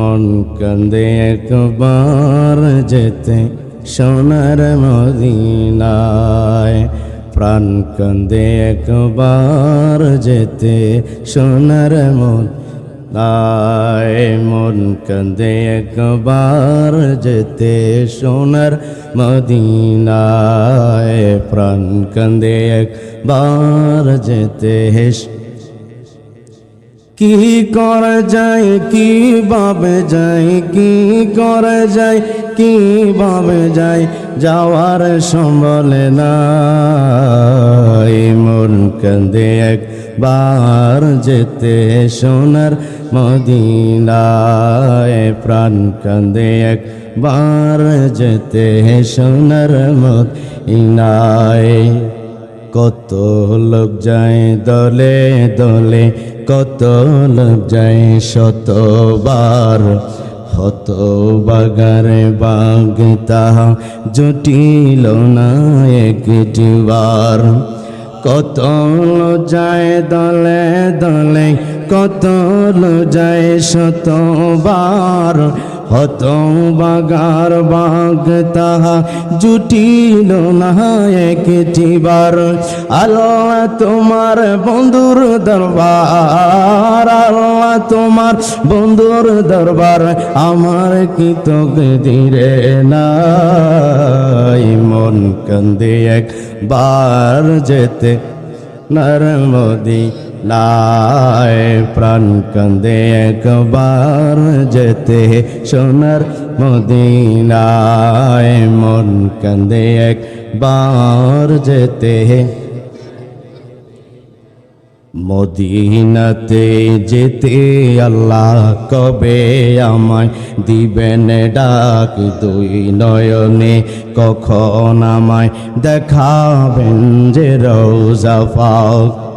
মন কান্দে একবার যেতে সোনার মদিনায়। প্রাণ কান্দে একবার যেতে সোনার মন আয় মন কান্দে একবার যেতে সোনার মদিনায়। প্রাণ কান্দে একবার যেতে কি করা যায়, কি ভাবে যায়, কি করা যায়, কি ভাবে যায়, যাওয়ার সম্বলে না মন কান্দে একবার যেতে সোনার মদিনায়, প্রাণ কান্দে একবার যেতে সোনার মদিনায়। কত লোক যায় দলে দলে কত যায় শতবার হত বাগারে বাগ তাহা জটিল না একটিবার। কত যায় দলে দলে, কত যায় শতবার হত বাগার বাঘ তাহা জুটিল না একটিবার আল্লাহ তোমার বন্ধুর দরবার, আল্লাহ তোমার বন্ধুর দরবার আমার কি তোক দিরে নাই? মন কান্দে একবার যেতে নরমদি লায় প্রাণ কান্দে একবার যেতে সোনার মদিনায় মন কান্দে একবার যেতে মদিনাতে যেতে আল্লাহ কবে আমায় দিবেন ডাক দুই নয়নে কখন আমায় দেখাবেন যে রোজা পাক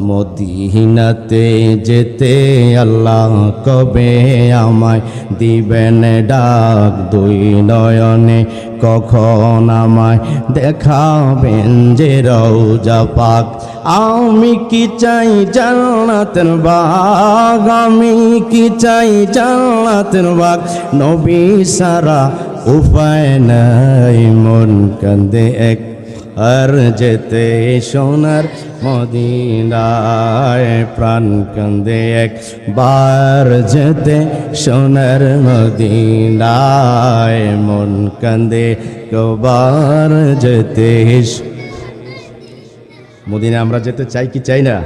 মদিনাতে যেতে আল্লাহ কবে আমায় দিবেন ডাক? দুই নয়নে কখন আমায় দেখাবেন যে রৌজা পাক? আমি কি চাই জান্নাতের বাগ? আমি কি চাই জান্নাতের বাগ? নবী সারা উপায় নাই, মন কান্দে এক আর যেতে সোনার মদিনায় প্রাণ কান্দে একবার যেতে সোনার মদিনায় মন কান্দে কবার যেতে মদিনা আমরা যেতে চাই কি চাই না?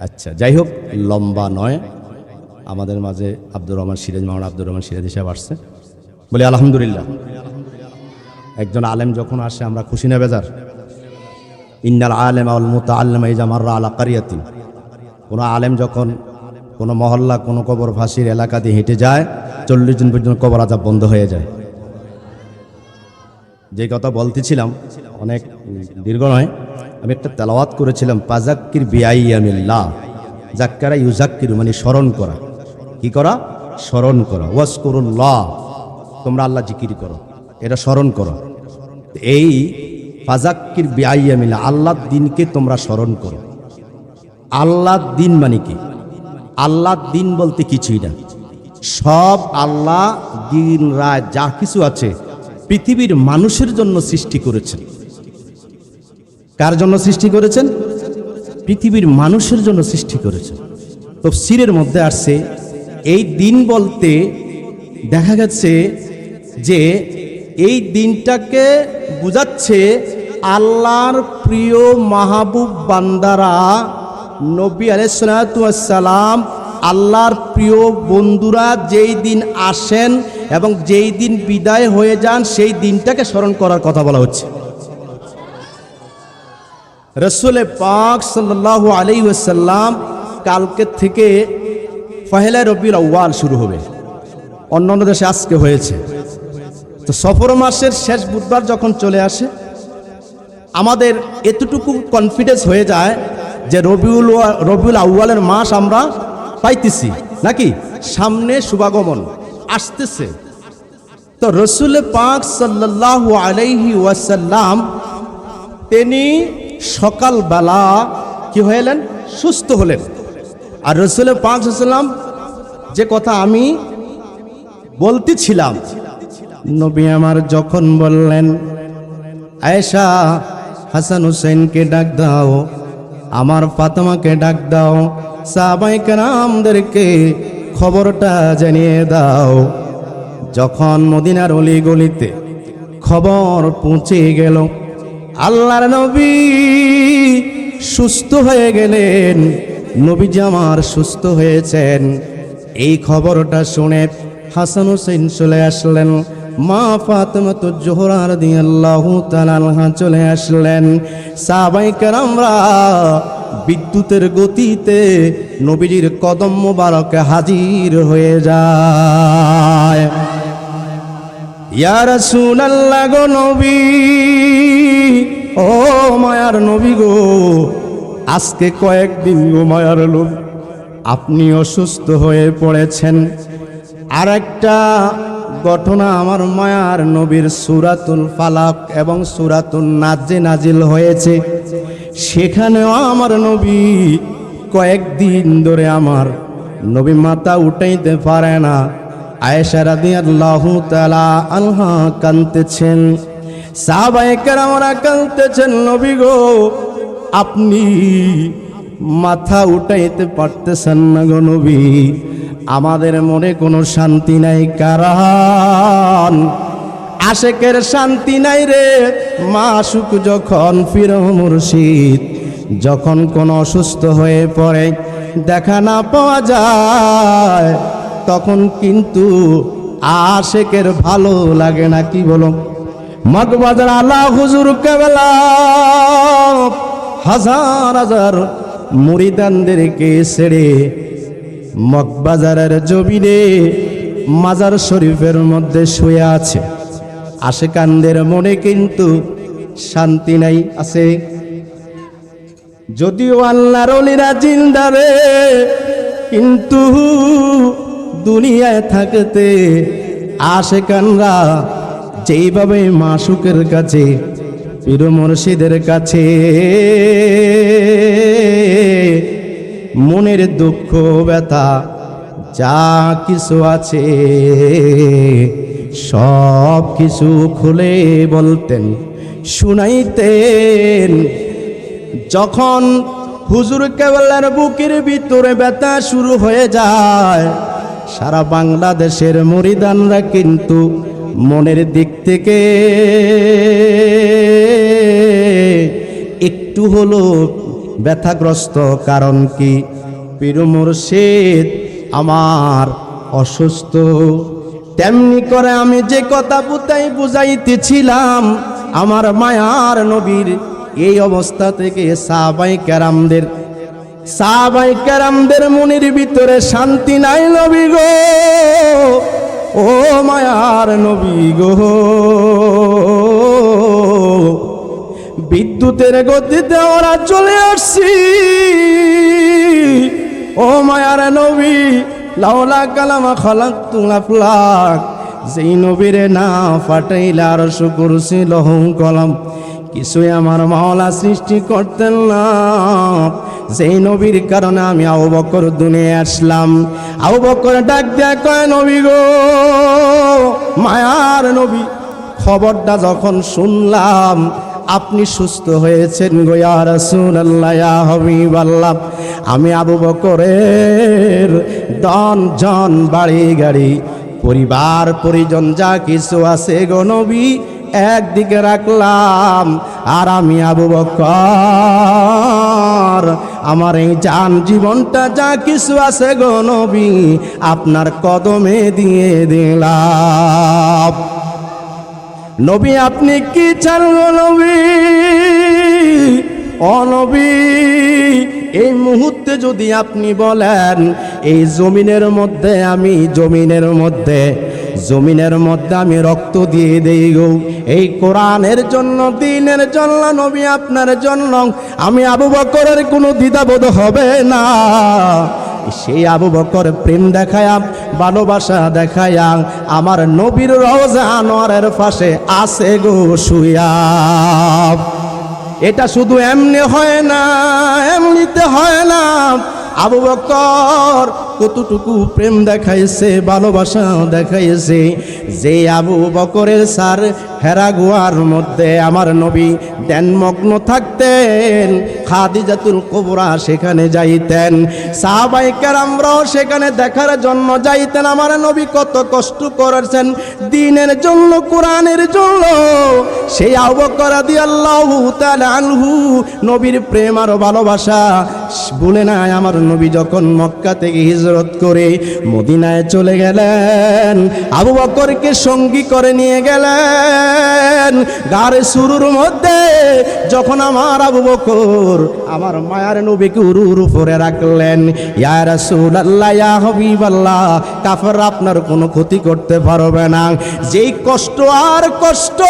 আচ্ছা যাই হোক, লম্বা নয়। আমাদের মাঝে আব্দুর রহমান সিরাজ মাহমুদ আব্দুর রহমান সিরাজ হিসাব আসছে। বলি, আলহামদুলিল্লাহ। একজন আলেম যখন আসে, আমরা খুশি না বেজার? ইন্নাল আলেম আল মুতা আল্লাম ইজা মার্রা আলা কারিয়াতিন। কোনো আলেম যখন কোনো মহল্লা, কোনো কবর ফাঁসির এলাকা দিয়ে হেঁটে যায়, চল্লিশ দিন পর্যন্ত কবর আজাব বন্ধ হয়ে যায়। যে কথা বলতেছিলাম, অনেক দীর্ঘ নয়, আমি একটা তেলাওয়াত করেছিলাম, পাজাক্কির বিআইয়ামিল্লাহ জাক্কারা ইউজাক্কির মানে স্মরণ করা। কি করা? স্মরণ করা। ওয়াসকুরুল্লাহ তোমরা আল্লাহ জিকির করো। এটা স্মরণ করো। এই ফাজাক্কির বিআইয়ামিল্লাহ আল্লাহর দিনকে তোমরা স্মরণ করো। আল্লাহর দিন মানে কি? আল্লাহর দিন বলতে কিছুই না। সব আল্লাহ দিন রায় যা কিছু আছে পৃথিবীর মানুষের জন্য সৃষ্টি করেছেন। কার জন্য সৃষ্টি করেছেন? পৃথিবীর মানুষের জন্য সৃষ্টি করেছেন। তো সিরের মধ্যে আসছে, এই দিন বলতে দেখা গেছে যে এই দিনটাকে বুঝাচ্ছে আল্লাহর প্রিয় মাহবুব বান্দারা। নবী আলাইসালাম আল্লাহর প্রিয় বন্ধুরা যেই দিন আসেন এবং যেই দিন বিদায় হয়ে যান, সেই দিনটাকে স্মরণ করার কথা বলা হচ্ছে। রসুলে পাক সাল্লাহ আলী ওসাল্লাম কালকে থেকে পহেলা রবিউল আউ্বাল শুরু হবে। অন্য অন্য দেশে আজকে হয়েছে। তো সফর মাসের শেষ বুধবার যখন চলে আসে, আমাদের এতটুকু কনফিডেন্স হয়ে যায় যে রবিউল রবিউল আউ্বালের মাস আমরা পাইতেছি। নাকি? সামনে শুভাগমন আসতেছে। তো রসুল পাক সাল্লাহ আলাইহি ওয়াসাল্লাম, তিনি সকালবেলা কি এলেন সুস্থ হলেন। আর রসুল পাক সাল্লাম যে কথা আমি বলতেছিলাম নবী আমার যখন বললেন, আয়েশা, হাসান হুসেনকে ডাক দাও, আমার ফাতেমাকে ডাক দাও সাহাবাই কেরামদেরকে খবরটা জানিয়ে দাও। যখন মদিনার অলি গলিতে খবর পৌঁছে গেল, আল্লাহর নবী সুস্থ হয়ে গেলেন, নবীজি আমার সুস্থ হয়েছেন। এই খবরটা শুনে হাসান হোসেন চলে আসলেন। মা ফাতেমা তো জোহরার দিয়ে আল্লাহ তালানহা চলে আসলেন। সাবাই কেরামরা বিদ্যুতের গতিতে নবীজির কদম মোবারকে হাজির হয়ে যায়। ইয়া রাসূলুল্লাহ গো নবী, ও মায়ার নবী গো, আজকে কয়েকদিন গো মায়ার নবী আপনি অসুস্থ হয়ে পড়েছেন। আর একটা ঘটনা আমার মায়ার নবীর সুরাতুল ফালাক এবং সুরাতুল নাজে নাজিল হয়েছে। সেখানেও আমার নবী কয়েকদিন ধরে আমার নবী মাথা উঠাইতে পারে না। আয়েশা রাদিয়াল্লাহু তাআলা আনহা কাঁদতেছেন। সাহাবায়ে কেরামরা কাঁদতেছেন, নবী গো, আপনি মাথা উঠাইতে পারতেছেন না গো আমাদের মনে কোনো শান্তি নাই, কারণ আশেকের শান্তি নাই রে। মাসুক যখন ফির মুর্শিদ, যখন কোনো অসুস্থ হয়ে পড়ে, দেখা না পাওয়া যায়, তখন কিন্তু আশেকের ভালো লাগে না, কি বলো? মগবাজার আল্লাহ হুজুর কেবলা, হাজার হাজার মুরিদানদেরকে ছেড়ে মগবাজারের জমিনে মাজার শরীফের মধ্যে শুয়ে আছে। আশেকানদের মনে কিন্তু শান্তি নাই, আছে। যদিও আল্লাহর অলিরা জিন্দারে কিন্তু দুনিয়ায় থাকতে আশেকানরা যেইভাবে মাসুকের কাছে পীর মুর্শিদের কাছে মনের দুঃখ, ব্যথা যা কিছু আছে সব কিছু খুলে বলতেন, শুনাইতেন। যখন হুজুর কেবলার বুকের ভিতরে ব্যথা শুরু হয়ে যায়, সারা বাংলাদেশের মরিদানরা কিন্তু মনের দিক থেকে একটু হলো ব্যথাগ্রস্ত, কারণ কি? পীর মুর্শিদ আমার অসুস্থ। তেমনি করে আমি যে কথা বুতাই বুঝাইতেছিলাম, আমার মায়ার নবীর এই অবস্থা থেকে সাবাই ক্যারামদের সাবাই ক্যারামদের মনির ভিতরে শান্তি নাই নবী গো। ও মায়ার নবী গো। বিদ্যুতের গতিতে ওরা চলে আসছি। ও মায়ার নবী লাউলা কালামা খালাক তুলা ফ্লাক যেই নবীরে না ফাটাইলে আর শুকুর লহং কলম। কিছুই আমার মাওলা সৃষ্টি করতেন না। যেই নবীর কারণে আমি আবু বকর দুনিয়া আসলাম। আবু বকর ডাক দেয়া কয়, নবী গো, মায়ার নবী, খবরটা যখন শুনলাম, আপনি সুস্থ হয়েছেন গোয়া রসুন আল্লাহ হবিব আমি আবু বকরের দন, জন, বাড়ি, গাড়ি, পরিবার, পরিজন যা কিছু আছে গো নবী একদিকে রাখলাম আর আমি আবু বকর। আমার এই জান জীবনটা যা কিছু আছে গো নবী, আপনার কদমে দিয়ে দিলাম। নবী, আপনি কি চান গো নবী? অনবী এই মুহূর্তে যদি আপনি বলেন, এই জমিনের মধ্যে, আমি জমিনের মধ্যে জমিনের মধ্যে আমি রক্ত দিয়ে দেই গো। এই কোরআনের জন্য, দিনের জন্য, নবী আপনার জন্য, আমি আবু বকরের কোনো দ্বিধাবোধ হবে না। সেই আবু বকর প্রেম দেখায়া, ভালোবাসা দেখায়া, আমার নবীর রওজা পাশে আছে গো শুয়া এটা শুধু এমনি হয় না, এমনিতে হয় না। আবু বকর কতটুকু প্রেম দেখাইছে, ভালোবাসা দেখাইছে। যে আবু বকরের সার হেরা গুয়ার মধ্যে আমার নবী ধ্যানমগ্ন থাকতেন, খাদিজাতুল কোবরা সেখানে যাইতেন সাহাবাই কেরামরাও সেখানে দেখার জন্য যাইতেন। আমার নবী কত কষ্ট করেছেন, দিনের জন্য, কোরআনের জন্য। সেই আবকরা দিয়ে আল্লাহ আনহু নবীর প্রেম আর ভালোবাসা বলে নাই। আমার নবী যখন মক্কা থেকে হিজরত করে মদিনায় চলে গেলেন। আবু বকরকে সঙ্গী করে নিয়ে গেলেন। গারে শুরুর মধ্যে যখন আমার আবু বকর আমার মায়ার নবীকে উরুর উপরে রাখলেন, ইয়া রাসূলুল্লাহ, ইয়া হাবিবাল্লাহ, কাফের আপনার কোনো ক্ষতি করতে পারবে না। যেই কষ্ট আর কষ্ট,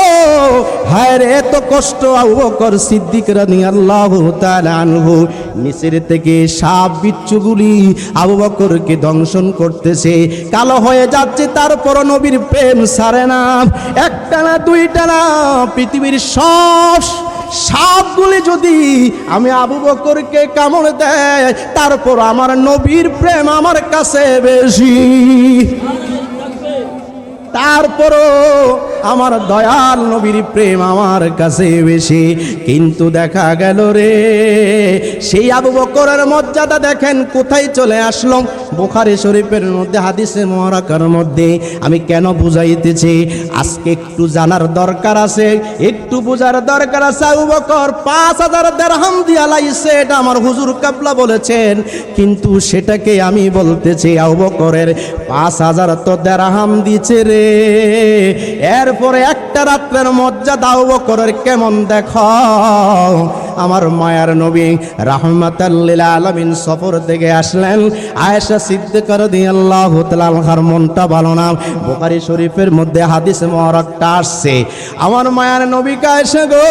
হায় রে, এত কষ্ট আবু বকর সিদ্দিক রাদিয়াল্লাহু তাআলা আনহু নিচের থেকে সাপ বিচ্ছুগুলি আবু বকরকে দংশন করতেছে। কালো হয়ে যাচ্ছে, তারপর নবীর প্রেম সারে না। একটা না দুইটা না পৃথিবীর সব সাপগুলি যদি আমি আবু বকরকে কামড় দেয়, তারপর আমার নবীর প্রেম আমার কাছে বেশি। তারপরও আমার দয়াল নবীর প্রেম আমার কাছে বেশি। কিন্তু দেখা গেল রে, সেই আবু বকরের মর্যাদা দেখেন, কোথায় চলে আসলো? বোখারি শরীফের মধ্যে হাদিসে মহারাকার মধ্যে আমি কেন বুঝাইতেছি? আজকে একটু জানার দরকার আছে, একটু বোঝার দরকার আছে। আবু বকর পাঁচ হাজার দেড়হাম দিয়া লাইছে, এটা আমার হুজুর কাবলা বলেছেন। কিন্তু সেটাকে আমি বলতেছি, আবু বকরের পাঁচ হাজার তো দেড়হাম দিছে রে। এরপরে একটা রাত্রের মর্যাদা আবু বকরের কেমন দেখ আমার মায়ার নবী রাহমাতাল্লিল আলামিন সফর থেকে আসলেন। আয়েশা সিদ্দিকার রাদিয়াল্লাহু তাআলা আনহার মনটা ভালো না। বুখারী শরীফের মধ্যে হাদিস মহারকটা আসছে। আমার মায়ার নবী আয়েশা গো,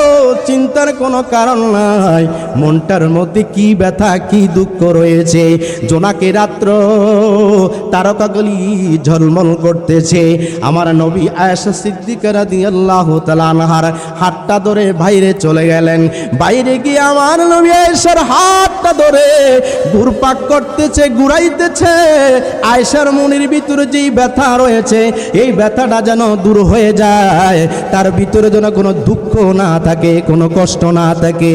চিন্তার কোনো কারণ নাই। মনটার মধ্যে কি ব্যথা, কি দুঃখ রয়েছে? জোনাকি রাত্র তারকাগুলি ঝলমল করতেছে। আমার নবী আয়েশা সিদ্দিকা রাদিয়াল্লাহু তাআলা আনহার হাতটা ধরে বাইরে চলে গেলেন। বাইরে গিয়ে আমার নবী আয়েশার হাতটা ধরে ঘুরপাক করতেছে, ঘুরাইতেছে? আয়েশার মনের ভিতরে যেই ব্যথা রয়েছে, এই ব্যথাটা যেন দূর হয়ে যায়। তার ভিতরে যেন কোনো দুঃখ না থাকে, কোনো কষ্ট না থাকে।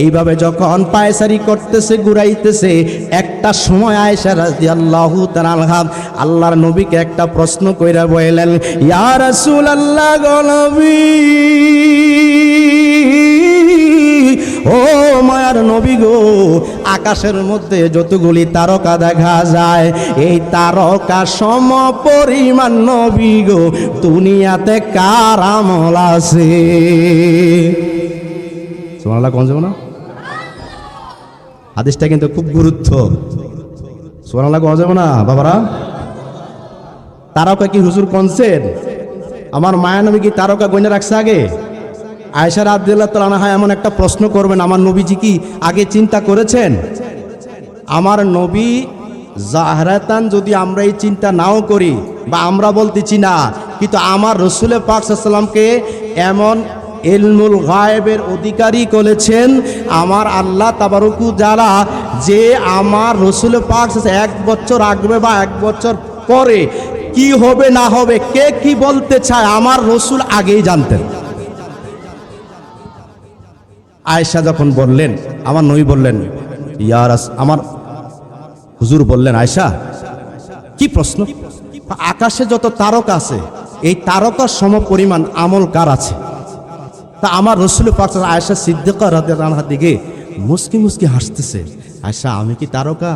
এইভাবে যখন পায়সারি করতেছে, ঘুরাইতেছে, একটা সময় আয়েশা রাদিয়াল্লাহু তাআলা আনহা আল্লাহর নবীকে একটা প্রশ্ন কইরা বললেন ইয়া রাসূলুল্লাহ গো নবী! ও মায়ার নবী গো, আকাশের মধ্যে যতগুলি তারকা দেখা যায়, এই তারকা সম পরিমাণ নবী গো, দুনিয়াতে কার আমল আছে? সোমালা কোন যাব না হাদিসটা কিন্তু খুব গুরুত্ব। সোমালা কোন যাব না বাবারা? তারকা কি হুজুর কনসেন? আমার মায়া নবী কি তারকা গইনা রাখছে আগে? আয়সা আব্দুল্লাহ তালাহা এমন একটা প্রশ্ন করবেন, আমার নবীজি কি আগে চিন্তা করেছেন? আমার নবী জাহরাতান যদি আমরা এই চিন্তা নাও করি বা আমরা বলতেছি না, কিন্তু আমার রসুলের পাকসাল্লামকে এমন এলমুল গায়েবের অধিকারী করেছেন, আমার আল্লাহ তাবারকু যারা যে আমার রসুল পাক এক বছর আগবে বা এক বছর পরে কি হবে না হবে, কে কি বলতে চায়, আমার রসুল আগেই জানতেন। আয়েশা যখন বললেন, আমার নই বললেন ইয়ারাস আমার হুজুর বললেন, আয়েশা, কি প্রশ্ন? আকাশে যত তারকা আছে, এই তারকার সম পরিমাণ আমল কার আছে? তা আমার রসুল পাক আয়েশা সিদ্দিকা রাদিয়াল্লাহু দিকে মুসকি মুসকি হাসতেছে। আয়েশা, আমি কি তারকা?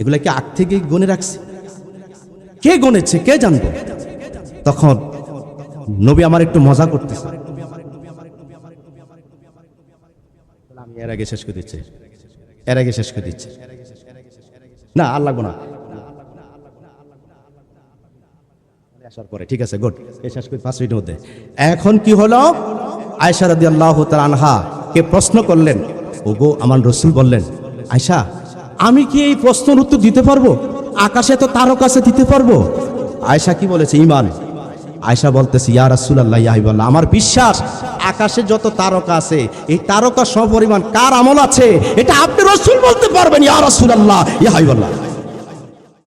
এগুলা কি আগ থেকে গনে রাখছি? কে গনেছে? কে জানব? তখন নবী আমার একটু মজা করতেছে আমি এর আগে শেষ করে দিচ্ছি। এর আগে শেষ করে দিচ্ছি। না, আর লাগবো না। আসার পরে, ঠিক আছে গুড শেষ করি পাঁচ মিনিটের মধ্যে। এখন কি হলো? আয়সা রাদি আল্লাহ আনহা কে প্রশ্ন করলেন, ওগো, আমার রসুল বললেন আয়সা আমি কি এই প্রশ্নের উত্তর দিতে পারব? আকাশে তো তারও কাছে দিতে পারব? আয়সা কি বলেছে? ইমান আয়সা বলতেছে, ইয়া রাসূলুল্লাহ, ইয়া হাবিবাল্লাহ, আমার বিশ্বাস আকাশে যত তারকা আছে, এই তারকা সপরিমাণ কার আমল আছে? এটা আপনি রসুল বলতে পারবেন, ইয়া রাসূলুল্লাহ, ইয়া হাবিবাল্লাহ।